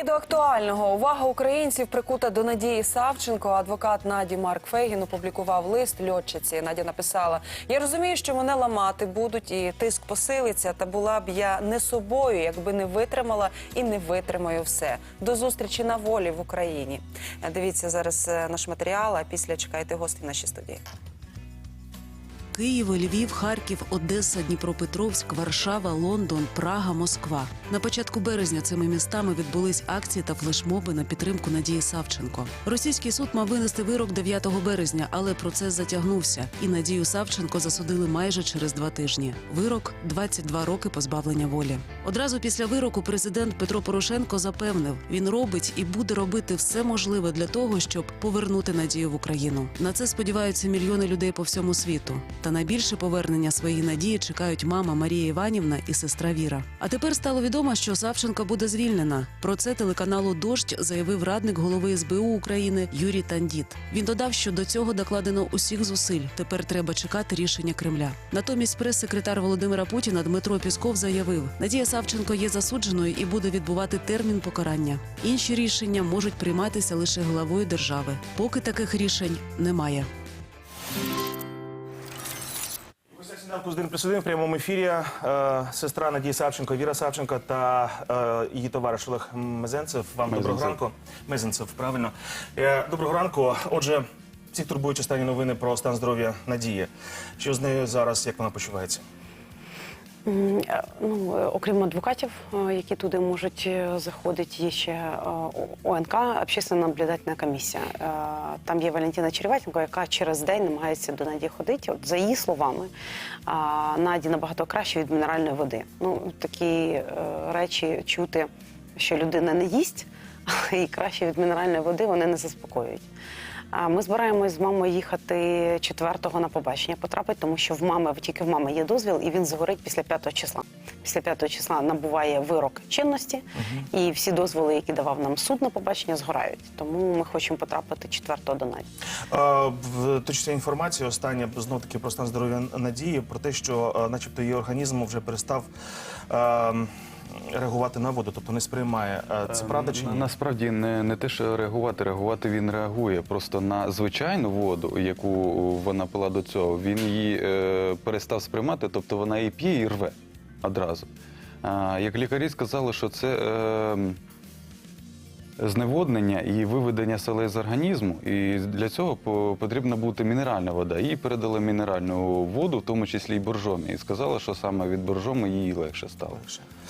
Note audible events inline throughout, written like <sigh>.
І до актуального увага українців прикута до Надії Савченко. Адвокат Наді Марк Фейгін опублікував лист льотчиці. Надя написала: Я розумію, що мене ламати будуть, і тиск посилиться. Та була б я не собою, якби не витримала і не витримаю все. До зустрічі на волі в Україні. Дивіться зараз е, наш матеріал. А після чекайте гостей в нашій студії. Київ, Львів, Харків, Одеса, Дніпропетровськ, Варшава, Лондон, Прага, Москва. На початку березня цими містами відбулись акції та флешмоби на підтримку Надії Савченко. Російський суд мав винести вирок 9 березня, але процес затягнувся, і Надію Савченко засудили майже через два тижні. Вирок 22 роки позбавлення волі. Одразу після вироку президент Петро Порошенко запевнив, він робить і буде робити все можливе для того, щоб повернути надію в Україну. На це сподіваються мільйони людей по всьому світу. Та найбільше повернення своєї надії чекають мама Марія Іванівна і сестра Віра. А тепер стало відомо, що Савченко буде звільнена. Про це телеканалу Дождь заявив радник голови СБУ України Юрій Тандіт. Він додав, що до цього докладено усіх зусиль. Тепер треба чекати рішення Кремля. Натомість прес-секретар Володимира Путіна Дмитро Пісков заявив: Надія Савченко є засудженою і буде відбувати термін покарання. Інші рішення можуть прийматися лише главою держави. Поки таких рішень немає. Сніданку з «Один плюс один» в прямому ефірі е, сестра Надії Савченко, Віра Савченко та е, її товариш Олег Мезенцев. Вам доброго ранку. Мезенцев, правильно. Е, доброго ранку. Отже, всіх турбують останні новини про стан здоров'я Надії. Що з нею зараз, як вона почувається? Е, Ну, е, окрім адвокатів, е, які туди можуть заходити, є ще ОНК, общественно наблюдательна комісія. Там є Валентина Череватенко, яка через день намагається до Наді ходити. От за її словами, Наді набагато краще від мінеральної води. Ну, такі речі чути, що людина не їсть, <laughs> і краще від мінеральної води вони не заспокоюють. Ми збираємось з мамою їхати четвертого на побачення, потрапити, тому що в мами тільки в мами є дозвіл, і він згорить після 5 числа. Після 5 числа набуває вирок чинності, і всі дозволи, які давав нам суд на побачення, згорають. Тому ми хочемо потрапити четвертого до Наді. В точці інформації остання знов таки про стан здоров'я Надії, про те, що, начебто, її організм вже перестав е, реагувати на воду, тобто не сприймає. Е, Це правда чи ні? Насправді не, не те, що реагувати, реагувати він реагує. Просто на звичайну воду, яку вона пила до цього, він її е, перестав сприймати, тобто вона її п'є і рве одразу. А, як лікарі сказали, що це е, зневоднення і виведення солей з організму, і для цього потрібна бути мінеральна вода. Їй передали мінеральну воду, в тому числі і боржомі, і сказали, що саме від боржоми їй легше стало.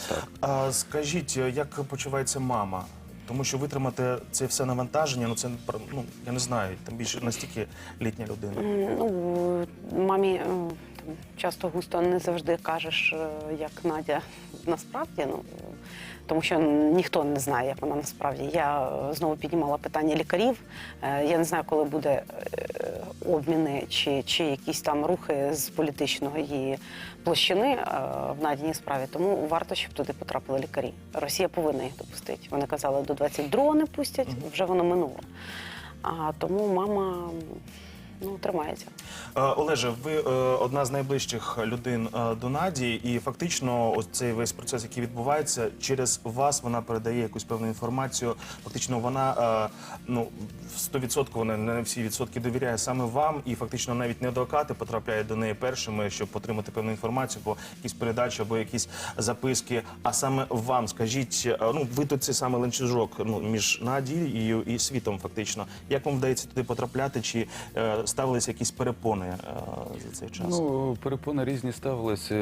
Так. А скажіть, як почувається мама? Тому що витримати це все навантаження, ну це ну я не знаю, там більше настільки літня людина. Ну, мамі е, там, часто густо не завжди кажеш, е, як Надя насправді. Ну, е, тому що ніхто не знає, як вона насправді. Я е, знову піднімала питання лікарів. Е, Я не знаю, коли буде е, обміни чи, чи якісь там рухи з політичної її площини е, в наданій справі. Тому варто, щоб туди потрапили лікарі. Росія повинна їх допустити. Вони казали, до 22-го не пустять, вже воно минуло. А тому мама ну, тримається. Е, Олеже, ви е, одна з найближчих людей е, до Наді, і фактично, ось цей весь процес, який відбувається, через вас вона передає якусь певну інформацію. Фактично, вона ну 100% вона не всі відсотки довіряє саме вам, і фактично навіть не адвокати потрапляють до неї першими, щоб отримати певну інформацію, або якісь передачі, або якісь записки. А саме вам скажіть, ну ви тут цей саме ланцюжок ну між Надією і світом, фактично. Як вам вдається туди потрапляти? Чи ставилися якісь перепони е, за цей час? Ну, перепони різні ставилися.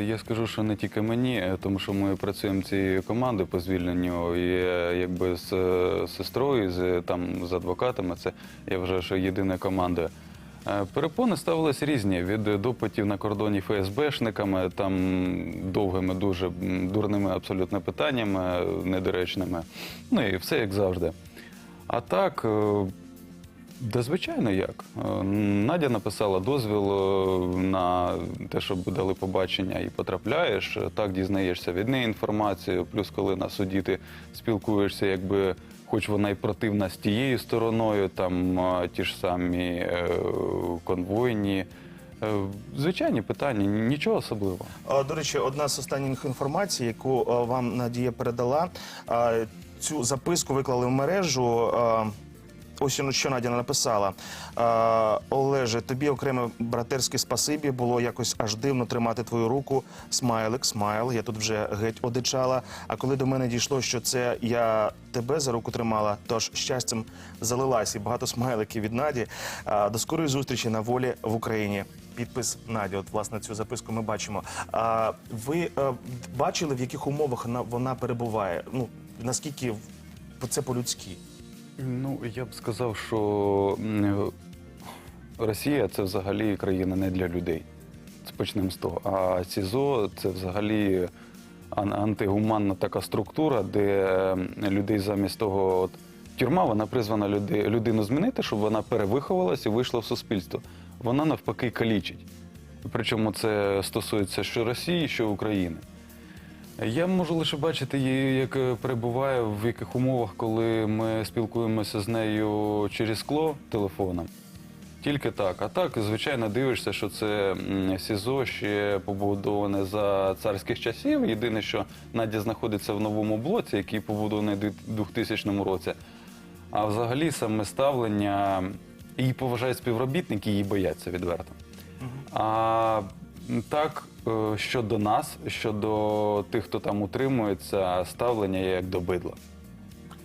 Я скажу, що не тільки мені, е, тому що ми працюємо цією командою по звільненню, і е, якби з е, сестрою, з там з адвокатами. Це я вважаю, що єдина команда. Е, Перепони ставились різні від допитів на кордоні ФСБшниками, там довгими, дуже дурними абсолютно питаннями, е, недоречними. Ну і все як завжди. А так. е, Да, звичайно, як. Е, Надя написала дозвіл е, на те, щоб дали побачення і потрапляєш. Е, Так дізнаєшся від неї інформацію. Плюс, коли на суді ти спілкуєшся, якби, хоч вона і противна з тією стороною, там ті ж самі конвойні. Звичайні питання, нічого особливого. До речі, одна з останніх інформацій, яку вам Надія передала, цю записку виклали в мережу. Ось що- Надя написала. Е, Олеже, тобі окреме братерське спасибі. Було якось аж дивно тримати твою руку. Смайлик, смайл. Я тут вже геть одичала. А коли до мене дійшло, що це я тебе за руку тримала, тож щастям залилась і багато смайликів від Наді. Е, До скорої зустрічі на волі в Україні. Підпис Наді. От власне цю записку ми бачимо. А ви е, бачили, в яких умовах вона, перебуває? Ну наскільки це по-людськи? Ну, я б сказав, що Росія це взагалі країна не для людей. Це почнемо з того. А СІЗО це взагалі антигуманна така структура, де людей замість того, от тюрма, вона призвана люди, людину змінити, щоб вона перевиховалась і вийшла в суспільство. Вона навпаки калічить. Причому це стосується що Росії, що України. Я можу лише бачити її, як е, перебуває, в яких умовах, коли ми спілкуємося з нею через скло телефоном. Тільки так. А так, звичайно, дивишся, що це СІЗО ще побудоване за царських часів. Єдине, що Надя знаходиться в новому блоці, який побудований у 2000 році. А взагалі саме ставлення її поважають співробітники, її бояться відверто. А так, щодо нас, щодо тих, хто там утримується, ставлення є як до бидла.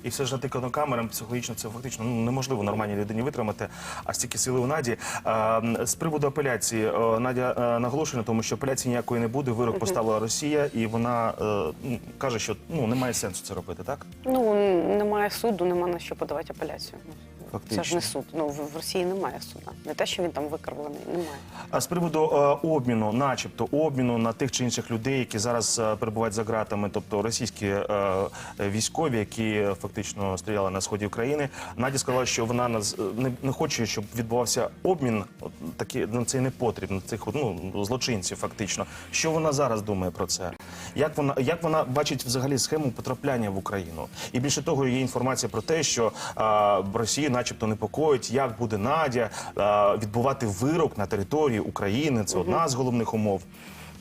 І все ж натикано камерам психологічно це фактично ну, неможливо нормальній людині витримати, а стільки сили у Наді. А, з приводу апеляції е, Надя е, наголошує на тому, що апеляції ніякої не буде. Вирок поставила Росія, і вона е, каже, що ну немає сенсу це робити, так? Ну, немає суду, нема на що подавати апеляцію. Ну, Це ж не суд. Ну, в, в Росії немає суда. Не те, що він там викривлений, немає. А з приводу е, обміну, начебто обміну на тих чи інших людей, які зараз е, перебувають за ґратами, тобто російські е, е, військові, які фактично стріляли на сході України. Надя сказала, що вона наз- не, не хоче, щоб відбувався обмін. От, такі ну, це не потрібно цих ну, злочинців. Фактично, що вона зараз думає про це? Як вона як вона бачить взагалі схему потрапляння в Україну? І більше того, є інформація про те, що а, Росію, начебто, непокоїть, як буде Надя а, відбувати вирок на території України. Це одна з головних умов.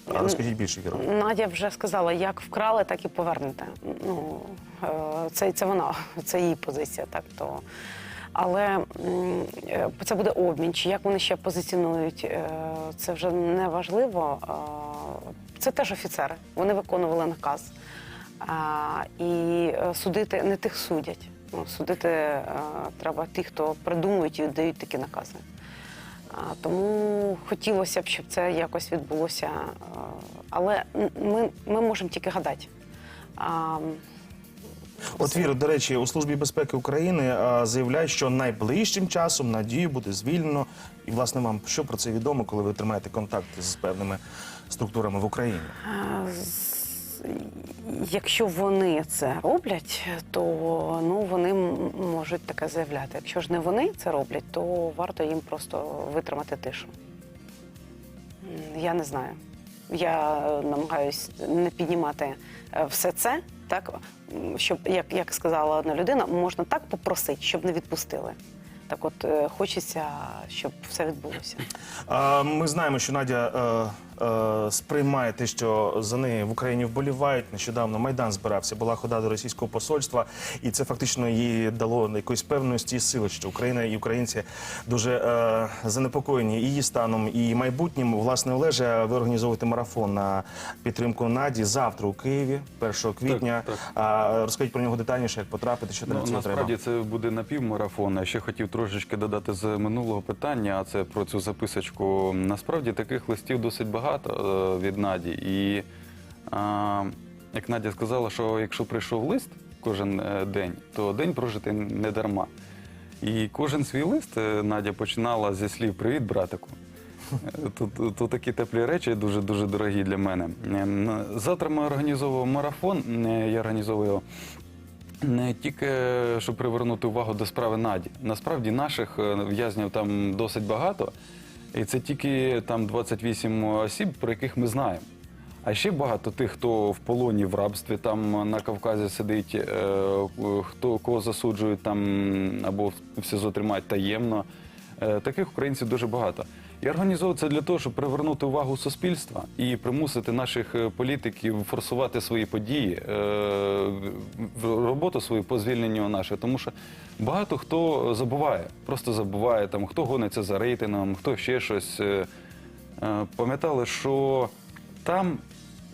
Розкажіть більше, Віро. Надя вже сказала, як вкрали, так і повернете. Ну, е, це, це вона, це її позиція. Так, то. Але е, це буде обмін, чи як вони ще позиціонують, е, це вже не важливо. Е, Це теж офіцери, вони виконували наказ. А, І е, судити не тих судять. Ну, судити а, треба тих, хто придумують і дають такі накази. А, Тому хотілося б, щоб це якось відбулося. А, Але ми, ми можемо тільки гадати. А, От Віро, до речі, у службі безпеки України заявляють, що найближчим часом Надію буде звільнено. І власне вам що про це відомо, коли ви тримаєте контакт з певними структурами в Україні? Якщо вони це роблять, то ну вони можуть таке заявляти. Якщо ж не вони це роблять, то варто їм просто витримати тишу. Я не знаю. Я намагаюся намагаюсь не піднімати е, все це, так щоб, як, як сказала одна людина, можна так попросити, щоб не відпустили. Так от е, хочеться, щоб все відбулося. Ми знаємо, що Надя е, е, сприймає те, що за неї в Україні вболівають. Нещодавно Майдан збирався, була хода до російського посольства, і це фактично їй дало якоїсь певності і сили, що Україна і українці дуже е, занепокоєні її станом і майбутнім. Власне, Олеже, ви організовуєте марафон на підтримку Наді завтра у Києві, 1 квітня. так. А, розкажіть про нього детальніше, як потрапити, що Ну, насправді треба. це буде напівмарафон. Я ще хотів трошечки додати з минулого питання, а це про цю записочку. Насправді таких листів досить багато е, від Наді. І як Надя сказала, що якщо прийшов лист кожен е, день, то день прожити не дарма. І кожен свій лист е, Надя починала зі слів Привіт, братику. Е, Тут, тут, такі теплі речі дуже дуже дорогі для мене. Завтра ми організовуємо марафон. Е, Я організовую не тільки щоб привернути увагу до справи Наді. Насправді наших е, в'язнів там досить багато, і це тільки там 28 осіб, про яких ми знаємо. А ще багато тих, хто в полоні в рабстві там на Кавказі сидить, е, хто кого засуджують там або в СІЗО тримають таємно. Е, Таких українців дуже багато. Я організовую це для того, щоб привернути увагу суспільства і примусити наших е, політиків форсувати свої події, е, роботу свою по звільненню наших. Тому що багато хто забуває, просто забуває там, хто гониться за рейтингом, хто ще щось. Е, Пам'ятали, що там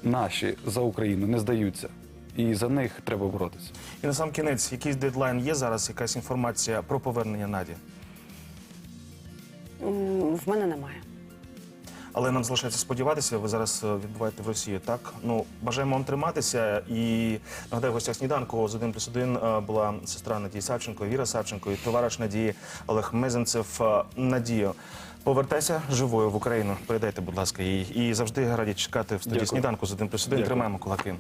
наші за Україну не здаються, і за них треба боротися. І на сам кінець, якийсь дедлайн є зараз, якась інформація про повернення Наді. В мене немає. Але нам залишається сподіватися. Ви зараз е, відбуваєте в Росії. Так ну бажаємо вам триматися. І нагадаю, в гостях сніданку з 1 плюс 1 е, була сестра Надії Савченко, Віра Савченко і товариш Надії Олег Мезенцев. Е, Надію. Повертайся живою в Україну. Передайте, будь ласка, їй. І завжди раді чекати в студії Дякую. сніданку з 1 плюс 1. Дякую. Тримаємо кулаки.